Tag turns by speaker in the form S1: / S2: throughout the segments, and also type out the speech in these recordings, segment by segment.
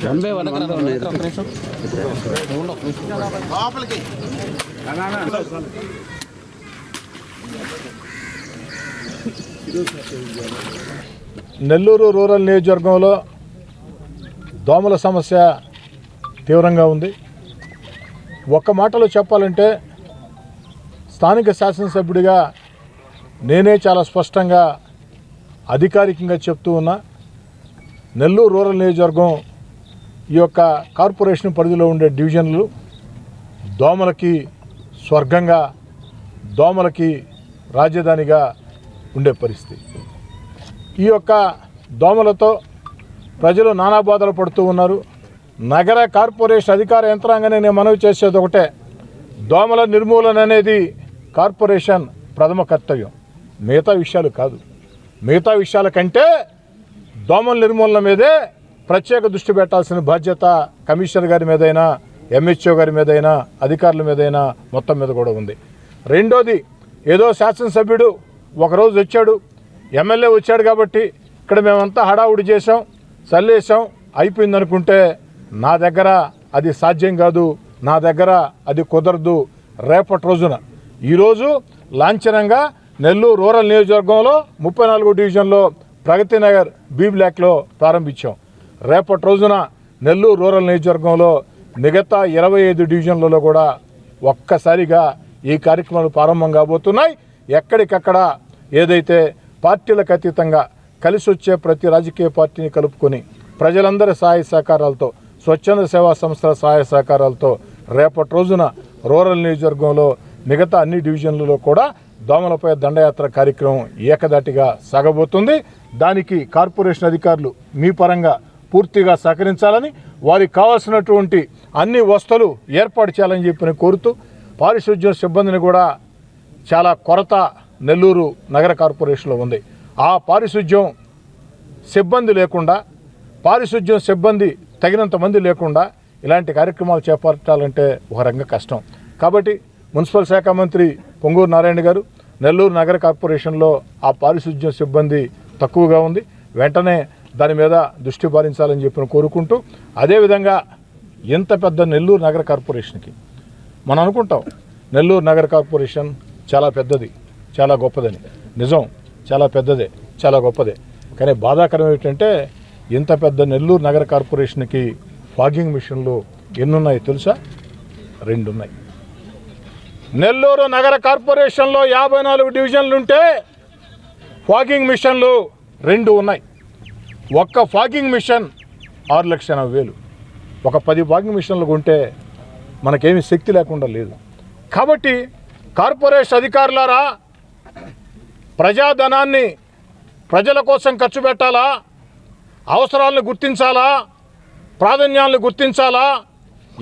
S1: Zoom చేయొచ్చు
S2: Nellore rural నియోజకవర్గంలో దోమల సమస్య తీవ్రంగా ఉంది. ఒక్క మాటలో చెప్పాలంటే స్థానిక శాసనసభ్యుడిగా నేనే చాలా స్పష్టంగా అధికారికంగా చెప్తూ ఉన్నా నెల్లూరు రూరల్ నియోజకవర్గం ఈ యొక్క కార్పొరేషన్ పరిధిలో ఉండే డివిజన్లు దోమలకి స్వర్గంగా దోమలకి రాజధానిగా ఉండే పరిస్థితి. ఈ యొక్క దోమలతో ప్రజలు నానా బాధలు పడుతూ ఉన్నారు. నగర కార్పొరేషన్ అధికార యంత్రాంగానే నేను మనవి చేసేది ఒకటే. దోమల నిర్మూలన అనేది కార్పొరేషన్ ప్రథమ కర్తవ్యం. మిగతా విషయాలు కాదు. మిగతా విషయాల కంటే దోమల నిర్మూలన మీదే ప్రత్యేక దృష్టి పెట్టాల్సిన బాధ్యత కమిషనర్ గారి మీదైనా ఎంహెచ్ఓ గారి మీదైనా అధికారుల మీదైనా మొత్తం మీద కూడా ఉంది. రెండోది ఏదో శాసనసభ్యుడు ఒకరోజు వచ్చాడు. ఎమ్మెల్యే వచ్చాడు కాబట్టి ఇక్కడ మేమంతా హడావుడి చేసాం సల్లేశం అయిపోయింది అనుకుంటే నా దగ్గర అది సాధ్యం కాదు నా దగ్గర అది కుదరదు. రేపటి రోజున. ఈరోజు లాంఛనంగా నెల్లూరు రూరల్ నియోజకవర్గంలో ముప్పై నాలుగో డివిజన్లో ప్రగతి నగర్ బీ బ్లాక్లో ప్రారంభించాం. రేపటి రోజున నెల్లూరు రూరల్ నియోజకవర్గంలో మిగతా ఇరవై ఐదు డివిజన్లలో కూడా ఒక్కసారిగా ఈ కార్యక్రమాలు ప్రారంభం కాబోతున్నాయి. ఎక్కడికక్కడ ఏదైతే పార్టీలకు అతీతంగా కలిసి వచ్చే ప్రతి రాజకీయ పార్టీని కలుపుకొని ప్రజలందరి సహాయ సహకారాలతో స్వచ్ఛంద సేవా సంస్థల సహాయ సహకారాలతో రేపటి రోజున రూరల్ నియోజకవర్గంలో మిగతా అన్ని డివిజన్లలో కూడా దోమలపై దండయాత్ర కార్యక్రమం ఏకదాటిగా సాగబోతుంది. దానికి కార్పొరేషన్ అధికారులు మీ పరంగా పూర్తిగా సహకరించాలని వారికి కావాల్సినటువంటి అన్ని వస్తువులు ఏర్పాటు చేయాలని చెప్పి కోరుతూ పారిశుద్ధ్య సిబ్బందిని కూడా చాలా కొరత నెల్లూరు నగర కార్పొరేషన్లో ఉంది. ఆ పారిశుధ్యం సిబ్బంది లేకుండా పారిశుధ్యం సిబ్బంది తగినంత మంది లేకుండా ఇలాంటి కార్యక్రమాలు చేపట్టాలంటే ఒక రంగ కష్టం. కాబట్టి మున్సిపల్ శాఖ మంత్రి పొంగూరు నారాయణ గారు నెల్లూరు నగర కార్పొరేషన్లో ఆ పారిశుద్ధ్యం సిబ్బంది తక్కువగా ఉంది. వెంటనే దాని మీద దృష్టి పాలించాలని చెప్పి కోరుకుంటూ అదేవిధంగా ఇంత పెద్ద నెల్లూరు నగర కార్పొరేషన్కి మనం అనుకుంటాం నెల్లూరు నగర కార్పొరేషన్ చాలా పెద్దది చాలా గొప్పదని. నిజం చాలా పెద్దదే చాలా గొప్పదే. కానీ బాధాకరం ఏంటంటే ఇంత పెద్ద నెల్లూరు నగర కార్పొరేషన్కి ఫాగింగ్ మిషన్లు ఎన్నున్నాయి తెలుసా? రెండు ఉన్నాయి నెల్లూరు నగర కార్పొరేషన్లో యాభై నాలుగు డివిజన్లు ఉంటే ఫాగింగ్ మిషన్లు రెండు ఉన్నాయి. ఒక్క ఫాగింగ్ మిషన్ ఆరు లక్షల ఎనభై వేలు. ఒక పది ఫాగింగ్ మిషన్లు ఉంటే మనకేమీ శక్తి లేకుండా లేదు. కాబట్టి కార్పొరేషన్ అధికారులారా ప్రజాధనాన్ని ప్రజల కోసం ఖర్చు పెట్టాలా? అవసరాలను గుర్తించాలా? ప్రాధాన్యాలను గుర్తించాలా?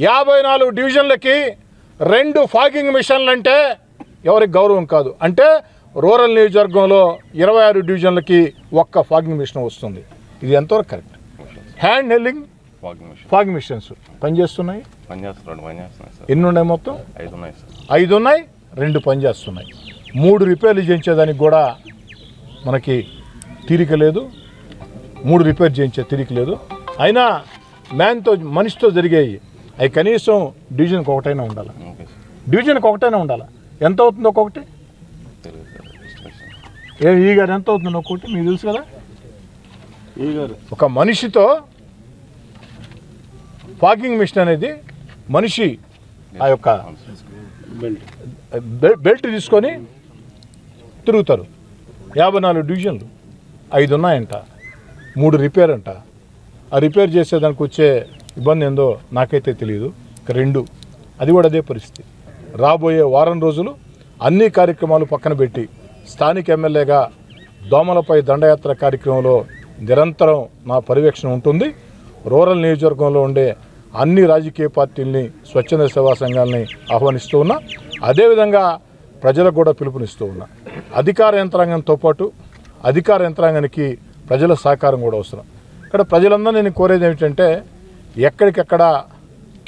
S2: యాభై నాలుగు డివిజన్లకి రెండు ఫాగింగ్ మిషన్లు అంటే ఎవరికి గౌరవం కాదు. అంటే రూరల్ నియోజకవర్గంలో ఇరవై ఆరు డివిజన్లకి ఒక్క ఫాగింగ్ మిషన్ వస్తుంది. ఇది ఎంతవరకు కరెక్ట్? హ్యాండ్ హెల్లింగ్ ఫాగింగ్ మిషన్స్ పనిచేస్తున్నాయి? ఎన్ని ఉన్నాయి మొత్తం?
S3: ఐదు ఉన్నాయి సార్.
S2: ఐదు ఉన్నాయి రెండు పనిచేస్తున్నాయి. మూడు రిపేర్లు చేయించేదానికి కూడా మనకి తీరిక లేదు. మూడు రిపేర్ చేయించే తీరిక లేదు. అయినా మ్యాన్తో మనిషితో జరిగేవి అవి కనీసం డివిజన్కి ఒకటైనా ఉండాలి. డివిజన్కి ఒకటైనా ఉండాలి. ఎంత అవుతుంది ఒక్కొక్కటి? ఏ ఈ గారు ఎంత అవుతుంది ఒక్కొక్కటి మీకు తెలుసు కదా?
S1: ఈ గారు.
S2: ఒక మనిషితో ఫాగింగ్ మిషన్ అనేది మనిషి ఆ యొక్క
S1: బెల్ట్
S2: తీసుకొని తిరుగుతారు. యాభై నాలుగు డివిజన్లు. ఐదు ఉన్నాయంట. మూడు రిపేర్ అంట. ఆ రిపేర్ చేసేదానికి వచ్చే ఇబ్బంది ఏందో నాకైతే తెలియదు ఇక రెండు. అది కూడా అదే పరిస్థితి. రాబోయే వారం రోజులు అన్ని కార్యక్రమాలు పక్కన పెట్టి స్థానిక ఎమ్మెల్యేగా దోమలపై దండయాత్ర కార్యక్రమంలో నిరంతరం నా పర్యవేక్షణ ఉంటుంది. రూరల్ నియోజకవర్గంలో ఉండే అన్ని రాజకీయ పార్టీల్ని స్వచ్ఛంద సేవా సంఘాలని ఆహ్వానిస్తూ ఉన్నా. అదేవిధంగా ప్రజలకు కూడా పిలుపునిస్తూ ఉన్నా. అధికార యంత్రాంగంతో పాటు అధికార యంత్రాంగానికి ప్రజల సహకారం కూడా అవసరం. ఇక్కడ ప్రజలందరూ నేను కోరేది ఏమిటంటే ఎక్కడికెక్కడ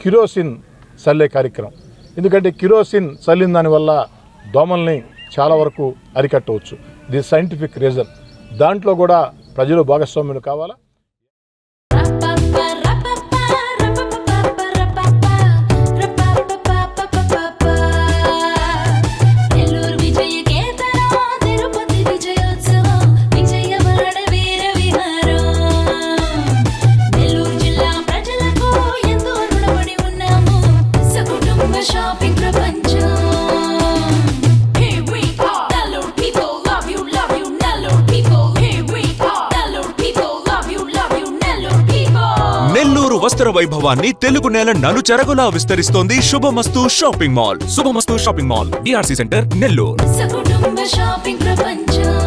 S2: కిరోసిన్ చల్లే కార్యక్రమం. ఎందుకంటే కిరోసిన్ చల్లిన దానివల్ల దోమల్ని చాలా వరకు అరికట్టవచ్చు. ఇది సైంటిఫిక్ రీజన్ దాంట్లో కూడా ప్రజలు భాగస్వామ్యులు కావాలా?
S4: వస్త్ర వైభవాన్ని తెలుగు నేల నలుచెరగులా విస్తరిస్తోంది Shubhamastu shopping mall. Shubhamastu shopping mall DRC centre Nellore.
S5: ప్రపంచం.